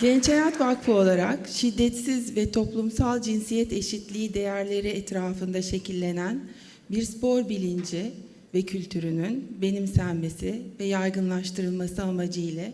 Genç Hayat Vakfı olarak şiddetsiz ve toplumsal cinsiyet eşitliği değerleri etrafında şekillenen bir spor bilinci ve kültürünün benimsenmesi ve yaygınlaştırılması amacıyla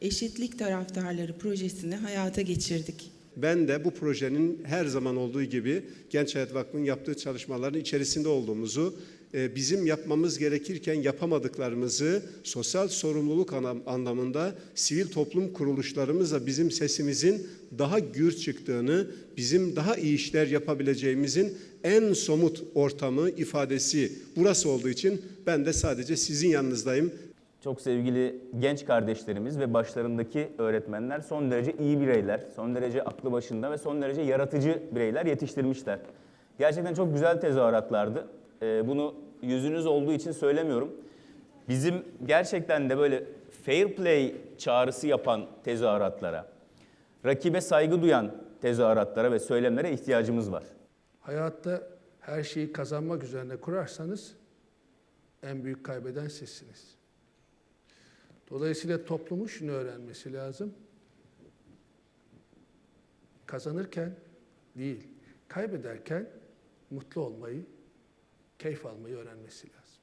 eşitlik taraftarları projesini hayata geçirdik. Ben de bu projenin her zaman olduğu gibi Genç Hayat Vakfı'nın yaptığı çalışmaların içerisinde olduğumuzu, e, bizim yapmamız gerekirken yapamadıklarımızı sosyal sorumluluk anlam- anlamında sivil toplum kuruluşlarımızla bizim sesimizin daha gür çıktığını, bizim daha iyi işler yapabileceğimizin en somut ortamı, ifadesi burası olduğu için ben de sadece sizin yanınızdayım. Çok sevgili genç kardeşlerimiz ve başlarındaki öğretmenler son derece iyi bireyler, son derece aklı başında ve son derece yaratıcı bireyler yetiştirmişler. Gerçekten çok güzel tezahüratlardı. Ee, bunu yüzünüz olduğu için söylemiyorum. Bizim gerçekten de böyle fair play çağrısı yapan tezahüratlara, rakibe saygı duyan tezahüratlara ve söylemlere ihtiyacımız var. Hayatta her şeyi kazanmak üzerine kurarsanız en büyük kaybeden sizsiniz. Dolayısıyla toplumun şunu öğrenmesi lazım. Kazanırken değil, kaybederken mutlu olmayı, keyif almayı öğrenmesi lazım.